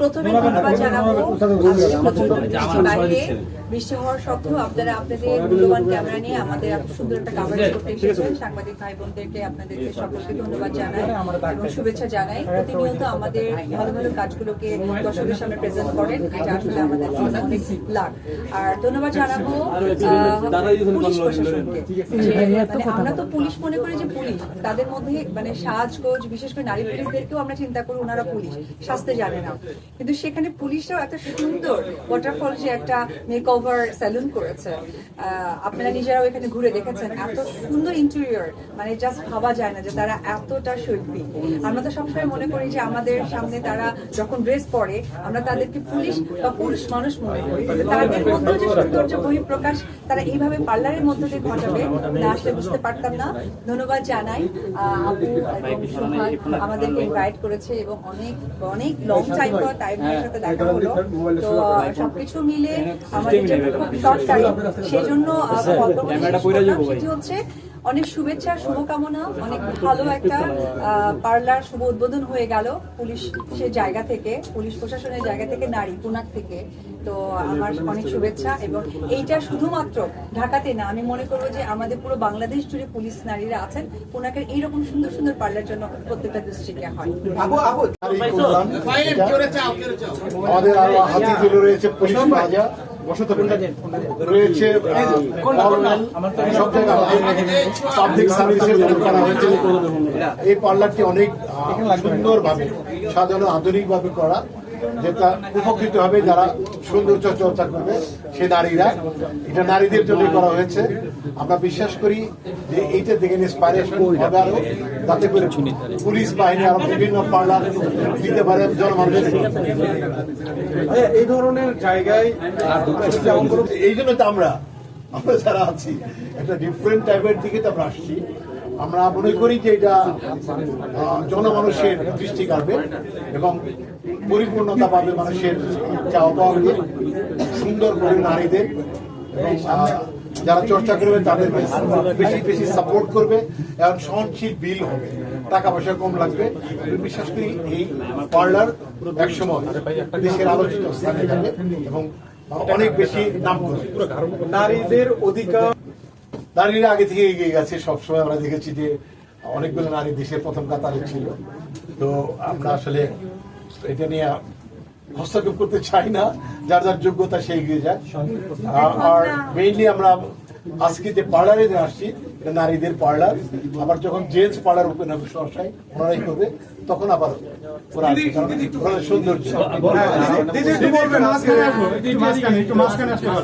প্রথমে ধন্যবাদ জানাব। বৃষ্টি বাইরে বৃষ্টি হওয়ার সত্ত্বেও আপনারা আপনাদের মূল্যবান ক্যামেরা নিয়ে আমাদের এত সুন্দর একটা কাভারেজ করতে এসেছেন। সাংবাদিক ভাই বোনদেরকে আপনাদেরকে সকলকে ধন্যবাদ জানাই এবং শুভেচ্ছা জানাই। প্রতিনিয়ত আমাদের ভালো ভালো কাজগুলোকে দর্শকের সামনে প্রেজেন্ট করেন। এটা আসলে আমাদের অনেক লাভ আর ধন্যবাদ জানাব পুলিশ প্রশাসনকে। মানে আমরা তো পুলিশ মনে করি যে পুলিশ। তাদের মধ্যে মানে সাজগোজ বিশেষ করে নারী পুলিশদেরকেও আমরা চিন্তা করি ওনারা পুলিশ। শাস্তে জানে না। কিন্তু সেখানে পুলিশরাও এত সুন্দর ওয়াটারফল যে একটা মেক ওভার স্যালুন করেছে আপনারা নিজেরাও এখানে ঘুরে দেখেছেন, এত সুন্দর ইন্টেরিয়র মানে জাস্ট ভাবা যায় না যে তারা এতটা শৈল্পী। আমরা তো সবসময় মনে করি যে আমাদের সামনে তারা যখন ড্রেস পরে, আমরা তাদেরকে পুলিশ বা পুরুষ মানুষ মনে করি। তাদের মধ্যে যে সৌন্দর্য বহিঃপ্রকাশ, তারা এইভাবে পার্লারের মধ্যে দিয়ে ঘটাবে, না আসলে বুঝতে পারতাম না। ধন্যবাদ জানাই আপু আমাদেরকে ইনভাইট করেছে এবং অনেক অনেক লং টাইম পর টাইমের সাথে দেখা হলো। তো সবকিছু মিলে আমাদের খুব শর্ট টাইম সেজন্য সেটি হচ্ছে অনেক শুভেচ্ছা শুভকামনা অনেক ভালো একটা পার্লার শুভ উদ্বোধন হয়ে গেল পুলিশের জায়গা থেকে পুলিশ প্রশাসনের জায়গা থেকে নারী পুনাক থেকে। তো আমার অনেক শুভেচ্ছা এবং এইটা শুধুমাত্র ঢাকাতে না আমি মনে করব যে আমাদের পুরো বাংলাদেশ জুড়ে পুলিশ নারীরা আছেন পুনাকের এইরকম সুন্দর সুন্দর পার্লার জন্য প্রত্যেকটা ডিস্ট্রিক্টে হয়। আমাদের আরও হাতিগুলো রয়েছে পুলিশ রয়েছে সব জায়গায় পাবলিক সার্ভিসের করা হয়েছে এই পার্লারটি অনেক সুন্দর ভাবে সাজানো আধুনিক ভাবে করা যেটা উপকৃত হবে যারা সৌন্দর্য চর্চা করবে সে নারীরা। এটা নারীদের জন্য করা হয়েছে। আমরা বিশ্বাস করি যে এইটা হবে আরও যাতে করে পুলিশ বাহিনী আরও বিভিন্ন পার্লার দিতে পারে জনমানুষের এই ধরনের জায়গায় এই জন্য তো আমরা আমরা যারা আছি একটা ডিফারেন্ট টাইপের দিকে তো আমরা আসছি। আমরা মনে করি যে এটা জনমানুষের দৃষ্টি কাড়বে এবং পরিপূর্ণতা পাবে মানুষের চাওয়া পাওয়াকে সুন্দর করে নারীদের এবং যারা চর্চা করবে তাদের বেশি বেশি সাপোর্ট করবে এবং সহনশীল বিল হবে। টাকা পয়সা কম লাগবে। বিশ্বাস করি এই পার্লার একসময় দেশের আলোচিত স্থানে যাবে এবং অনেক বেশি নাম করবে। নারীদের অধিকার নারীরা আগে থেকে এগিয়ে গেছে। সবসময় আমরা দেখেছি যে অনেকগুলো নারী দেশের প্রথম কাতারে ছিল। তো আমরা আসলে এটা নিয়ে হস্তক্ষেপ করতে চাই না, যার যার যোগ্যতা সে এগিয়ে যায়। আর- মেইনলি আমরা আজকে যে পার্লারে আসছি, এটা নারীদের পার্লার। আবার যখন জেন্টস পার্লার ওপেন হবে সহসায় ওনারাই করবে, তখন আবার ওরা সৌন্দর্য।